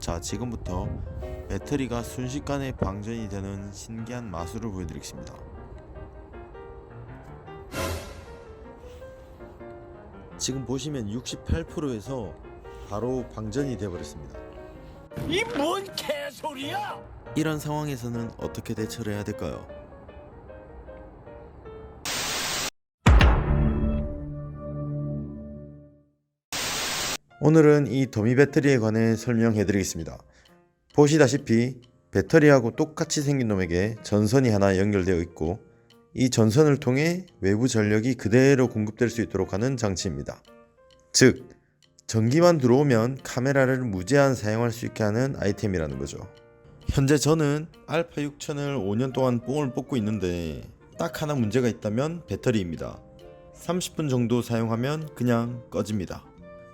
자 지금부터 배터리가 순식간에 방전이 되는 신기한 마술을 보여드리겠습니다 지금 보시면 68%에서 바로 방전이 되어버렸습니다 이 뭔 개소리야! 이런 상황에서는 어떻게 대처를 해야 될까요? 오늘은 이 더미 배터리에 관해 설명해 드리겠습니다. 보시다시피 배터리하고 똑같이 생긴 놈에게 전선이 하나 연결되어 있고 이 전선을 통해 외부 전력이 그대로 공급될 수 있도록 하는 장치입니다. 즉, 전기만 들어오면 카메라를 무제한 사용할 수 있게 하는 아이템이라는 거죠. 현재 저는 알파 6000을 5년 동안 뽕을 뽑고 있는데 딱 하나 문제가 있다면 배터리입니다. 30분 정도 사용하면 그냥 꺼집니다.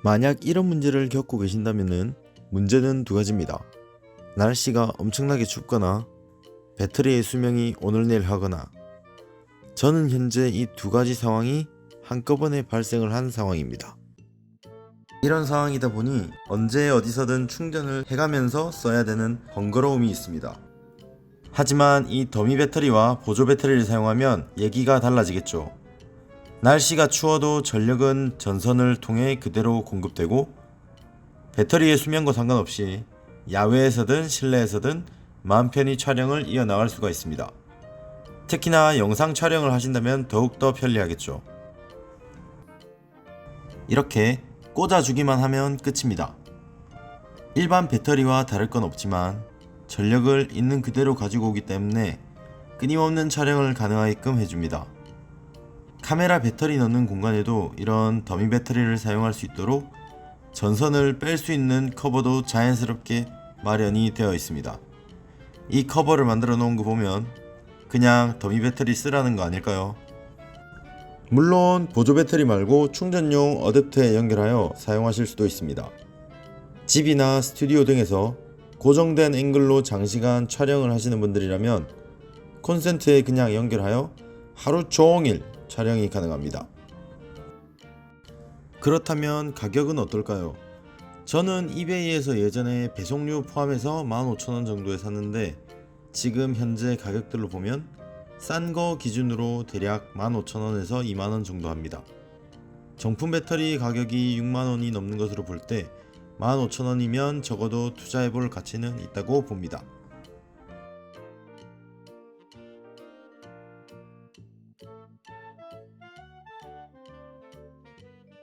만약 이런 문제를 겪고 계신다면 문제는 두 가지입니다. 날씨가 엄청나게 춥거나 배터리의 수명이 오늘 내일 하거나 저는 현재 이 두 가지 상황이 한꺼번에 발생을 한 상황입니다. 이런 상황이다 보니 언제 어디서든 충전을 해가면서 써야 되는 번거로움이 있습니다. 하지만 이 더미 배터리와 보조 배터리를 사용하면 얘기가 달라지겠죠. 날씨가 추워도 전력은 전선을 통해 그대로 공급되고 배터리의 수명과 상관없이 야외에서든 실내에서든 마음 편히 촬영을 이어나갈 수가 있습니다. 특히나 영상 촬영을 하신다면 더욱더 편리하겠죠. 이렇게 꽂아주기만 하면 끝입니다. 일반 배터리와 다를 건 없지만 전력을 있는 그대로 가지고 오기 때문에 끊임없는 촬영을 가능하게끔 해줍니다. 카메라 배터리 넣는 공간에도 이런 더미 배터리를 사용할 수 있도록 전선을 뺄 수 있는 커버도 자연스럽게 마련이 되어 있습니다. 이 커버를 만들어 놓은 거 보면 그냥 더미 배터리 쓰라는 거 아닐까요? 물론 보조 배터리 말고 충전용 어댑터에 연결하여 사용하실 수도 있습니다. 집이나 스튜디오 등에서 고정된 앵글로 장시간 촬영을 하시는 분들이라면 콘센트에 그냥 연결하여 하루 종일 촬영이 가능합니다. 그렇다면 가격은 어떨까요? 저는 이베이에서 예전에 배송료 포함해서 15,000원 정도에 샀는데 지금 현재 가격들로 보면 싼 거 기준으로 대략 15,000원에서 2만원 정도 합니다. 정품 배터리 가격이 6만원이 넘는 것으로 볼 때 15,000원이면 적어도 투자해볼 가치는 있다고 봅니다.